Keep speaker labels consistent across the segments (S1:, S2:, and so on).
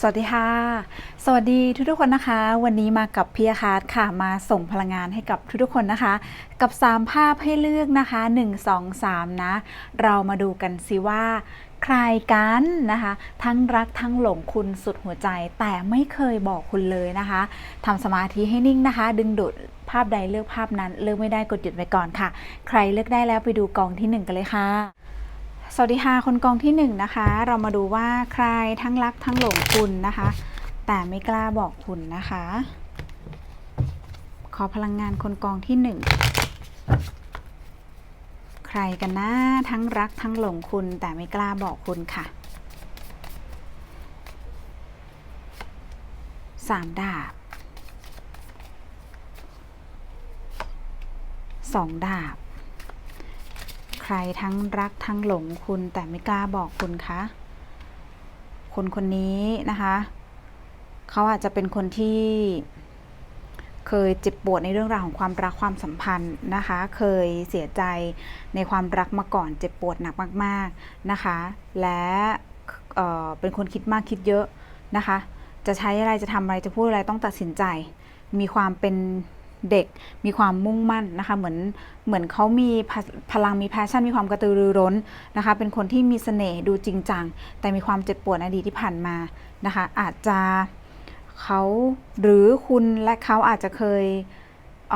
S1: สวัสดีค่ะ สวัสดีทุกๆคนนะคะ วันนี้มากับพี่อาคาร์ดค่ะมาส่งพลังงานให้กับทุกๆคนนะคะ กับ 3 ภาพให้เลือกนะคะ 1 2 3 นะ เรามาดูกันสิว่า ใครกันนะคะ ทั้งรักทั้งหลงคุณสุดหัวใจ แต่ไม่เคยบอกคุณเลยนะคะทำสมาธิให้นิ่งนะคะ ดึงดูดภาพใดเลือกภาพนั้น เลือกไม่ได้กดหยุดไว้ก่อนค่ะ ใครเลือกได้แล้วไปดูกองที่หนึ่งกันเลยค่ะ สวัสดีค่ะคนกองที่หนึ่งนะคะ เรามาดูว่าใครทั้งรักทั้งหลงคุณนะคะ แต่ไม่กล้าบอกคุณนะคะ ขอพลังงานคนกองที่หนึ่งใครกันนะทั้งรักทั้งหลงคุณ แต่ไม่กล้าบอกคุณค่ะสามดาบสองดาบ ใครทั้งรักทั้งหลงคุณแต่ไม่กล้าบอกคุณคะคนคนนี้นะคะเขาอาจจะเป็นคนที่เคยเจ็บปวดในเรื่องราวของความรักความสัมพันธ์นะคะ เคยเสียใจในความรักมาก่อนเจ็บปวดหนักมาก ๆนะคะ และเเป็นคนคิดมากคิดเยอะนะคะ จะใช้อะไรจะทำอะไรจะพูดอะไรต้องตัดสินใจ มีความเป็น เด็กมีความมุ่งมั่นนะคะ เหมือนเหมือนเขามีพลังมีแพชชั่นมีความกระตือรือร้นนะคะ เป็นคนที่มีเสน่ห์ดูจริงจัง แต่มีความเจ็บปวดอดีตที่ผ่านมานะคะ อาจจะเขาหรือคุณและเขาอาจจะเคยเ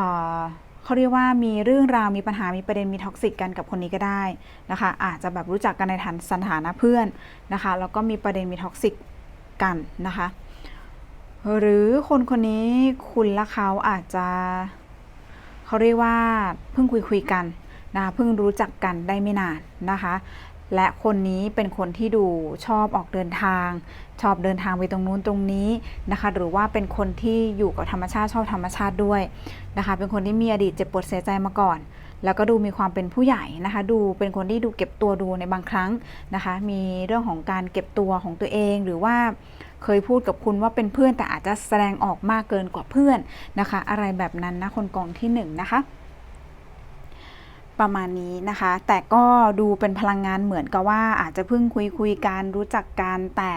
S1: เขาเรียกว่ามีเรื่องราวมีปัญหามีประเด็นมีท็อกซิกกันกับคนนี้ก็ได้นะคะ อาจจะแบบรู้จักกันในฐานสถานะเพื่อนนะคะแล้วก็มีประเด็นมีท็อกซิกกันนะคะ หรือคนคนนี้คุณและเขาอาจจะเขาเรียกว่าเพิ่งคุยคุยกันนะคะเพิ่งรู้จักกันได้ไม่นานนะคะ และคนนี้เป็นคนที่ดูชอบออกเดินทาง ชอบเดินทางไปตรงนู้นตรงนี้นะคะ หรือว่าเป็นคนที่อยู่กับธรรมชาติชอบธรรมชาติด้วยนะคะ เป็นคนที่มีอดีตเจ็บปวดเสียใจมาก่อน แล้วก็ดูมีความเป็นผู้ใหญ่นะคะ ดูเป็นคนที่ดูเก็บตัวดูในบางครั้งนะคะ มีเรื่องของการเก็บตัวของตัวเองหรือว่า เคยพูดกับคุณว่าเป็นเพื่อนแต่อาจจะแสดงออกมากเกินกว่าเพื่อนนะคะ อะไรแบบนั้นนะคนกองที่หนึ่งนะคะประมาณนี้นะคะ แต่ก็ดูเป็นพลังงานเหมือนกับว่าอาจจะเพิ่งคุยคุยกันรู้จักกันแต่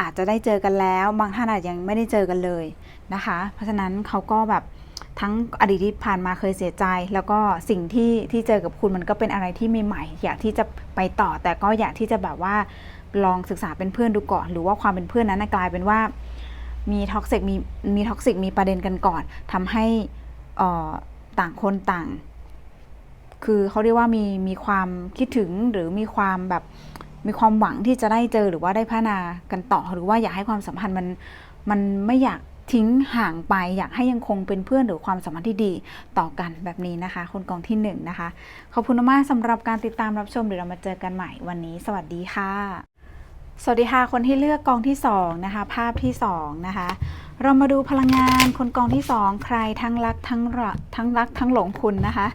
S1: อาจจะได้เจอกันแล้ว บางท่านอาจยังไม่ได้เจอกันเลยนะคะ เพราะฉะนั้นเขาก็แบบ ทั้งอดีตที่ผ่านมาเคยเสียใจ แล้วก็สิ่งที่ที่เจอกับคุณมันก็เป็นอะไรที่ใหม่ๆอยากที่จะไปต่อ แต่ก็อยากที่จะแบบว่าลองศึกษาเป็นเพื่อนดูก่อน หรือว่าความเป็นเพื่อนนั้นกลายเป็นว่ามีท็อกซิกมีมีท็อกซิกมีประเด็นกันก่อนทำให้ต่างคนต่าง คือเขาเรียกว่ามีมีความคิดถึงหรือมีความแบบมีความหวังที่จะได้เจอหรือว่าได้พัฒนากันต่อ หรือว่าอยากให้ความสัมพันธ์มันมันไม่อยาก ทิ้งห่างไป อยากให้ยังคงเป็นเพื่อนหรือความสัมพันธ์ที่ดีต่อกันแบบนี้นะคะ คนกองที่หนึ่งนะคะ ขอบคุณมากสำหรับการติดตามรับชมเดี๋ยวเรามาเจอกันใหม่วันนี้ สวัสดีค่ะ สวัสดีค่ะ คนที่เลือกกองที่2นะคะ ภาพที่2นะคะเรามาดูพลังงานคนกองที่2ใครทั้งรักทั้งรักทั้งรักทั้งหลงคุณนะคะ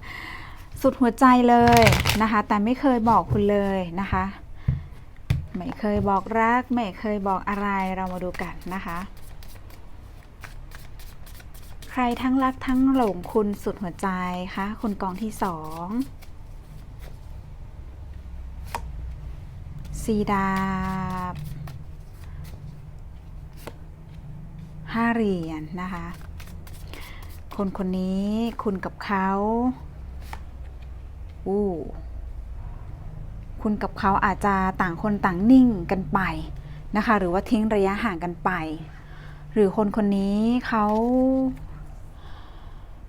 S1: สุดหัวใจเลยนะคะ แต่ไม่เคยบอกคุณเลยนะคะ ไม่เคยบอกรัก ไม่เคยบอกอะไรเรามาดูกันนะคะ ใครทั้งรักทั้งหลงคุณสุดหัวใจคะคนกองที่สองสีดาบห้าเหรียญนะคะ คนคนนี้คุณกับเขาอู้คุณกับเขาอาจจะต่างคนต่างนิ่งกันไปนะคะ หรือว่าทิ้งระยะห่างกันไป หรือคนคนนี้เขา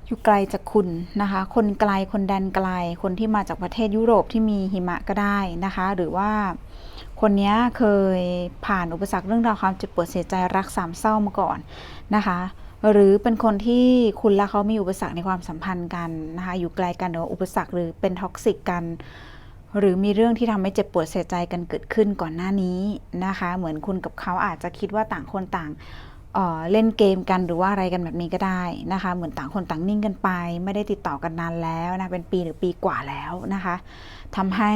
S1: อยู่ไกลจากคุณนะคะ คนไกลคนแดนไกล คนที่มาจากประเทศยุโรปที่มีหิมะก็ได้นะคะ หรือว่าคนนี้เคยผ่านอุปสรรคเรื่องราวความเจ็บปวดเสียใจรักสามเศร้ามาก่อนนะคะ หรือเป็นคนที่คุณและเขามีอุปสรรคในความสัมพันธ์กันนะคะ อยู่ไกลกันหรืออุปสรรคหรือเป็นท็อกซิกกัน หรือมีเรื่องที่ทำให้เจ็บปวดเสียใจกันเกิดขึ้นก่อนหน้านี้นะคะ เหมือนคุณกับเขาอาจจะคิดว่าต่างคนต่าง เล่นเกมกันหรือว่าอะไรกันแบบนี้ก็ได้นะคะ เหมือนต่างคนต่างนิ่งกันไป ไม่ได้ติดต่อกันนานแล้วนะเป็นปีหรือปีกว่าแล้วนะคะทำให้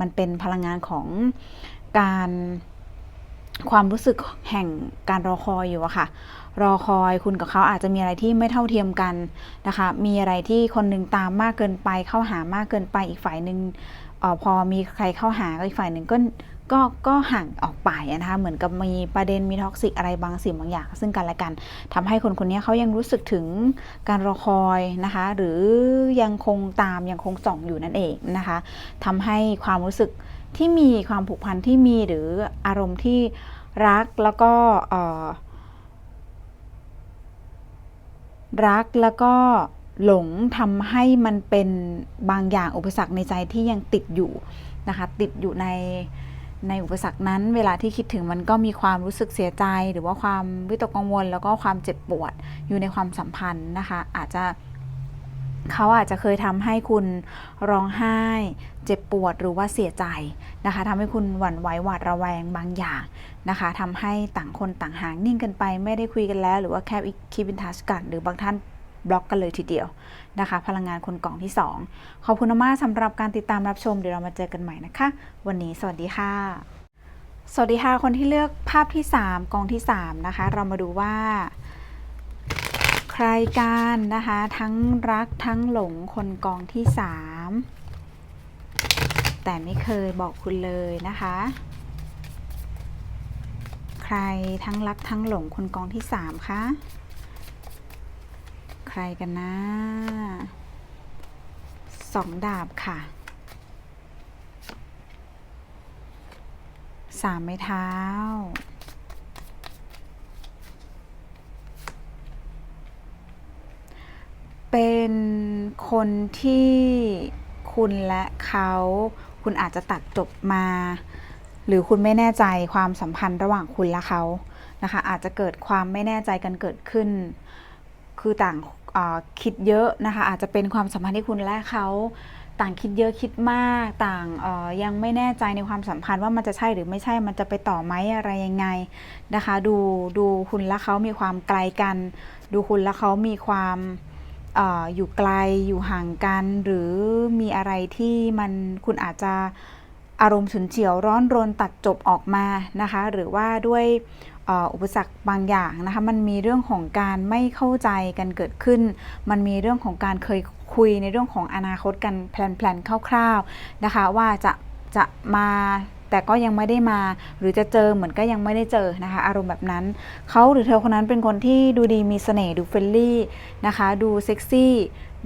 S1: มันเป็นพลังงานของการความรู้สึกแห่งการรอคอยอยู่อะค่ะ รอคอยคุณกับเขาอาจจะมีอะไรที่ไม่เท่าเทียมกันนะคะ มีอะไรที่คนหนึ่งตามมากเกินไป เข้าหามากเกินไปอีกฝ่ายหนึ่งออพอมีใครเข้าหาก็อีกฝ่ายหนึ่งก็ ก็ก็ห่างออกไปนะคะเหมือนกับมีประเด็นมีท็อกซิกอะไรบางสิ่งบางอย่าง ซึ่งกันและกันทำให้คนคนนี้เขายังรู้สึกถึงการรอคอยนะคะ หรือยังคงตามยังคงส่องอยู่นั่นเองนะคะทำให้ความรู้สึกที่มีความผูกพันที่มีหรืออารมณ์ที่รักแล้วก็รักแล้วก็หลงทำให้มันเป็นบางอย่างอุปสรรคในใจที่ยังติดอยู่นะคะ ติดอยู่ใน ในอุปสรรคนั้นเวลาที่คิดถึงมันก็มีความรู้สึกเสียใจ หรือว่าความวิตกกังวล แล้วก็ความเจ็บปวดอยู่ในความสัมพันธ์นะคะ อาจจะเขาอาจจะเคยทำให้คุณร้องไห้ เจ็บปวดหรือว่าเสียใจนะคะทำให้คุณหวั่นไหวหวาดระแวงบางอย่างนะคะทำให้ต่างคนต่างห่างนิ่งกันไป ไม่ได้คุยกันแล้ว หรือว่าแค่คีบินทัชกัน หรือบางท่าน บล็อกกันเลยทีเดียวนะคะ พลังงานคนกล่องที่ 2 ขอบคุณมากสำหรับการติดตามรับชมเดี๋ยวเรามาเจอกันใหม่นะคะ วันนี้สวัสดีค่ะ สวัสดีค่ะ คนที่เลือกภาพที่ 3 กองที่ 3 นะคะ เรามาดูว่า ใครกันนะคะ ทั้งรักทั้งหลงคนกองที่ 3 แต่ไม่เคยบอกคุณเลยนะคะใครทั้งรักทั้งหลงคนกองที่ 3 คะ ใครกันนะสองดาบค่ะสามไม้เท้า เป็นคนที่คุณและเขาคุณอาจจะตัดจบมา หรือคุณไม่แน่ใจความสัมพันธ์ระหว่างคุณและเขานะคะ อาจจะเกิดความไม่แน่ใจกันเกิดขึ้น คือต่าง คิดเยอะนะคะอาจจะเป็นความสัมพันธ์ที่คุณและเขาต่างคิดเยอะคิดมากต่างยังไม่แน่ใจในความสัมพันธ์ว่ามันจะใช่หรือไม่ใช่มันจะไปต่อไหมอะไรยังไงนะคะ ดูดูคุณและเขามีความไกลกัน ดูคุณและเขามีความออยู่ไกลอยู่ห่างกัน หรือมีอะไรที่มันคุณอาจจะอารมณ์ฉุนเฉียวร้อนรนตัดจบออกมานะคะ หรือว่าด้วย อุปสรรคบางอย่างนะคะมันมีเรื่องของการไม่เข้าใจกันเกิดขึ้น มันมีเรื่องของการเคยคุยในเรื่องของอนาคตกันแพลนๆคร่าวๆนะคะว่าจะจะมาแต่ก็ยังไม่ได้มาหรือจะเจอเหมือนก็ยังไม่ได้เจอนะคะ อารมณ์แบบนั้น เขาหรือเธอคนนั้นเป็นคนที่ดูดีมีเสน่ห์ดูเฟรนลี่นะคะ ดูเซ็กซี่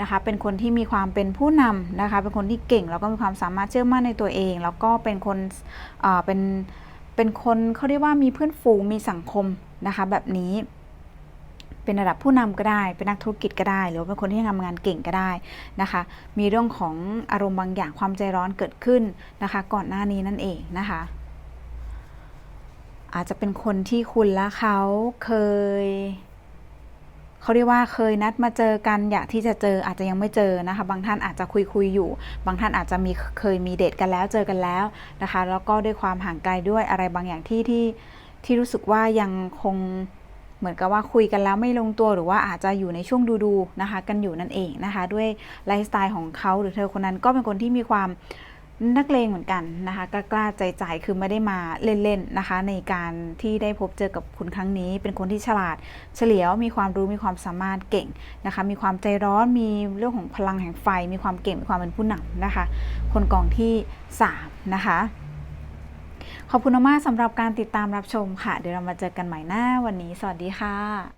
S1: นะคะเป็นคนที่มีความเป็นผู้นำนะคะ เป็นคนที่เก่งแล้วก็มีความสามารถเชื่อมั่นในตัวเอง แล้วก็เป็นคนเป็น เป็นคนเขาเรียกว่ามีเพื่อนฝูงมีสังคมนะคะ แบบนี้ เป็นระดับผู้นำก็ได้ เป็นนักธุรกิจก็ได้ หรือเป็นคนที่ทำงานเก่งก็ได้นะคะ มีเรื่องของอารมณ์บางอย่างความใจร้อนเกิดขึ้นนะคะ ก่อนหน้านี้นั่นเองนะคะ อาจจะเป็นคนที่คุณและเขาเคย เขาเรียกว่าเคยนัดมาเจอกันอยากที่จะเจออาจจะยังไม่เจอนะคะ บางท่านอาจจะคุยคุยอยู่ บางท่านอาจจะมีเคยมีเดทกันแล้วเจอกันแล้วนะคะ แล้วก็ด้วยความห่างไกลด้วยอะไรบางอย่างที่ที่ที่รู้สึกว่ายังคงเหมือนกับว่าคุยกันแล้วไม่ลงตัวหรือว่าอาจจะอยู่ในช่วงดูดูนะคะ กันอยู่นั่นเองนะคะ ด้วยไลฟ์สไตล์ของเขาหรือเธอคนนั้นก็เป็นคนที่มีความ นักเลงเหมือนกันนะคะกล้ากล้าใจใจคือไม่ได้มาเล่นๆนะคะ ในการที่ได้พบเจอกับคุณครั้งนี้ เป็นคนที่ฉลาดเฉลียวมีความรู้มีความสามารถเก่งนะคะ มีความใจร้อนมีเรื่องของพลังแห่งไฟ มีความเก่งมีความเป็นผู้นำนะคะ คนกองที่ 3 นะคะขอบคุณมากสำหรับการติดตามรับชมค่ะ เดี๋ยวเรามาเจอกันใหม่หน้าวันนี้ สวัสดีค่ะ